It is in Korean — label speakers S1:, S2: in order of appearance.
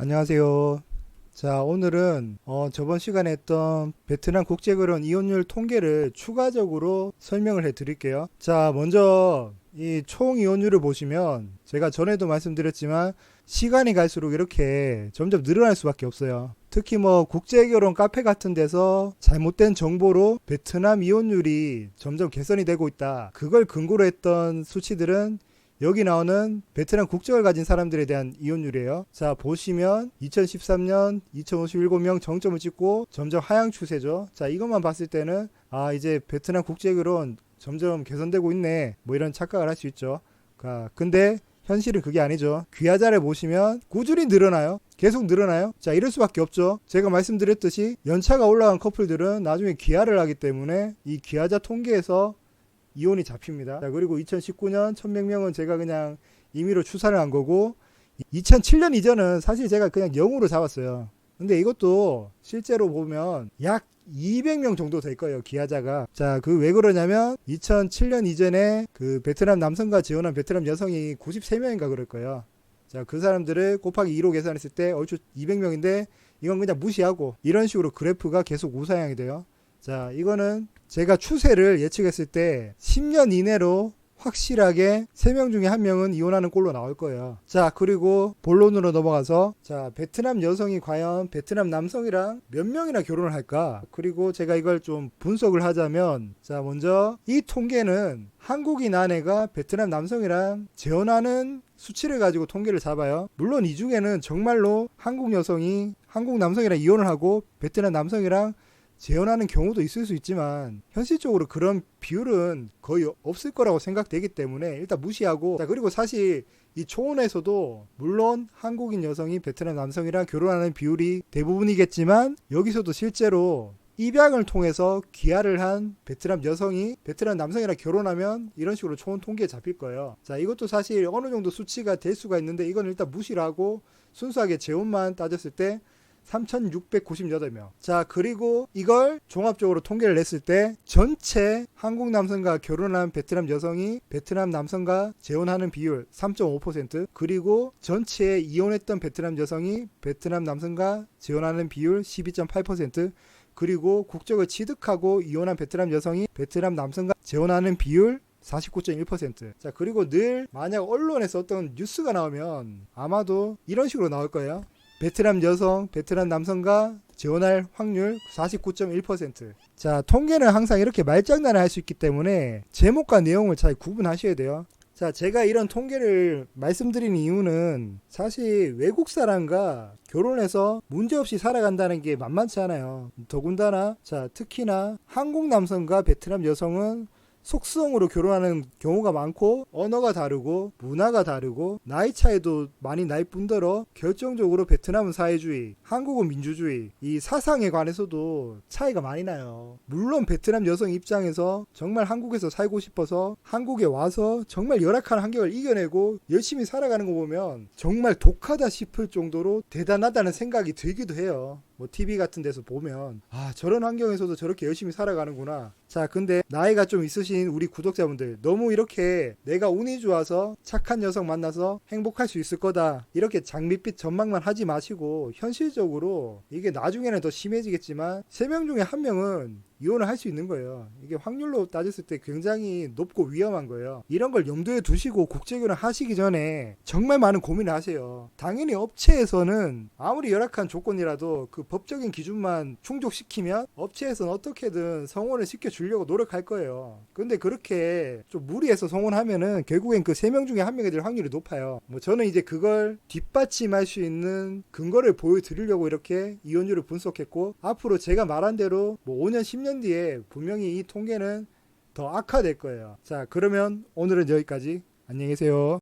S1: 안녕하세요. 자, 오늘은 어, 저번 시간에 했던 베트남 국제결혼 이혼율 통계를 추가적으로 설명을 해 드릴게요. 자, 먼저 이 총 이혼율을 보시면 제가 전에도 말씀드렸지만 시간이 갈수록 이렇게 점점 늘어날 수밖에 없어요. 특히 뭐 국제결혼 카페 같은 데서 잘못된 정보로 베트남 이혼율이 점점 개선이 되고 있다. 그걸 근거로 했던 수치들은 여기 나오는 베트남 국적을 가진 사람들에 대한 이혼율이에요. 자, 보시면 2013년 2057명 정점을 찍고 점점 하향 추세죠. 자, 이것만 봤을 때는 아, 이제 베트남 국적으론 점점 개선되고 있네. 뭐 이런 착각을 할 수 있죠. 아, 근데 현실은 그게 아니죠. 귀하자를 보시면 꾸준히 늘어나요. 계속 늘어나요. 자, 이럴 수밖에 없죠. 제가 말씀드렸듯이 연차가 올라간 커플들은 나중에 귀하를 하기 때문에 이 귀하자 통계에서 이혼이 잡힙니다. 자, 그리고 2019년 1100명은 제가 그냥 임의로 추산을 한 거고 2007년 이전은 사실 제가 그냥 0으로 잡았어요. 근데 이것도 실제로 보면 약 200명 정도 될 거예요, 기하자가. 자, 그 왜 그러냐면 2007년 이전에 그 베트남 남성과 재혼한 베트남 여성이 93명인가 그럴 거예요. 자, 그 사람들을 곱하기 2로 계산했을 때 얼추 200명인데 이건 그냥 무시하고 이런 식으로 그래프가 계속 우상향이 돼요. 자, 이거는 제가 추세를 예측했을 때 10년 이내로 확실하게 3명 중에 1명은 이혼하는 꼴로 나올 거예요. 자, 그리고 본론으로 넘어가서 자, 베트남 여성이 과연 베트남 남성이랑 몇 명이나 결혼을 할까? 그리고 제가 이걸 좀 분석을 하자면 자, 먼저 이 통계는 한국인 아내가 베트남 남성이랑 재혼하는 수치를 가지고 통계를 잡아요. 물론 이 중에는 정말로 한국 여성이 한국 남성이랑 이혼을 하고 베트남 남성이랑 재혼하는 경우도 있을 수 있지만 현실적으로 그런 비율은 거의 없을 거라고 생각되기 때문에 일단 무시하고 자 그리고 사실 이 초원에서도 물론 한국인 여성이 베트남 남성이랑 결혼하는 비율이 대부분이겠지만 여기서도 실제로 입양을 통해서 귀화를 한 베트남 여성이 베트남 남성이랑 결혼하면 이런 식으로 초원 통계에 잡힐 거예요. 자 이것도 사실 어느 정도 수치가 될 수가 있는데 이건 일단 무시를 하고 순수하게 재혼만 따졌을 때 3,698명. 자, 그리고 이걸 종합적으로 통계를 냈을 때 전체 한국 남성과 결혼한 베트남 여성이 베트남 남성과 재혼하는 비율 3.5%, 그리고 전체 이혼했던 베트남 여성이 베트남 남성과 재혼하는 비율 12.8%, 그리고 국적을 취득하고 이혼한 베트남 여성이 베트남 남성과 재혼하는 비율 49.1%. 자, 그리고 늘 만약 언론에서 어떤 뉴스가 나오면 아마도 이런 식으로 나올 거예요. 베트남 여성, 베트남 남성과 재혼할 확률 49.1%. 자, 통계는 항상 이렇게 말장난을 할 수 있기 때문에 제목과 내용을 잘 구분하셔야 돼요. 자, 제가 이런 통계를 말씀드리는 이유는 사실 외국 사람과 결혼해서 문제없이 살아간다는 게 만만치 않아요. 더군다나, 자, 특히나 한국 남성과 베트남 여성은 속성으로 결혼하는 경우가 많고 언어가 다르고 문화가 다르고 나이 차이도 많이 날 뿐더러 결정적으로 베트남은 사회주의, 한국은 민주주의 이 사상에 관해서도 차이가 많이 나요. 물론 베트남 여성 입장에서 정말 한국에서 살고 싶어서 한국에 와서 정말 열악한 환경을 이겨내고 열심히 살아가는 거 보면 정말 독하다 싶을 정도로 대단하다는 생각이 들기도 해요. 뭐 TV 같은 데서 보면 아 저런 환경에서도 저렇게 열심히 살아가는구나. 자 근데 나이가 좀 있으신 우리 구독자분들 너무 이렇게 내가 운이 좋아서 착한 여성 만나서 행복할 수 있을 거다 이렇게 장밋빛 전망만 하지 마시고 현실적으로 이게 나중에는 더 심해지겠지만 세 명 중에 한 명은 이혼을 할 수 있는 거예요. 이게 확률로 따졌을 때 굉장히 높고 위험한 거예요. 이런 걸 염두에 두시고 국제결혼 하시기 전에 정말 많은 고민을 하세요. 당연히 업체에서는 아무리 열악한 조건이라도 그 법적인 기준만 충족시키면 업체에서는 어떻게든 성혼을 시켜주려고 노력할 거예요. 근데 그렇게 좀 무리해서 성혼하면은 결국엔 그 세 명 중에 한 명이 될 확률이 높아요. 뭐 저는 이제 그걸 뒷받침할 수 있는 근거를 보여드리려고 이렇게 이혼율을 분석했고 앞으로 제가 말한 대로 뭐 5년 10년 뒤에 분명히 이 통계는 더 악화될 거예요. 자 그러면 오늘은 여기까지 안녕히 계세요.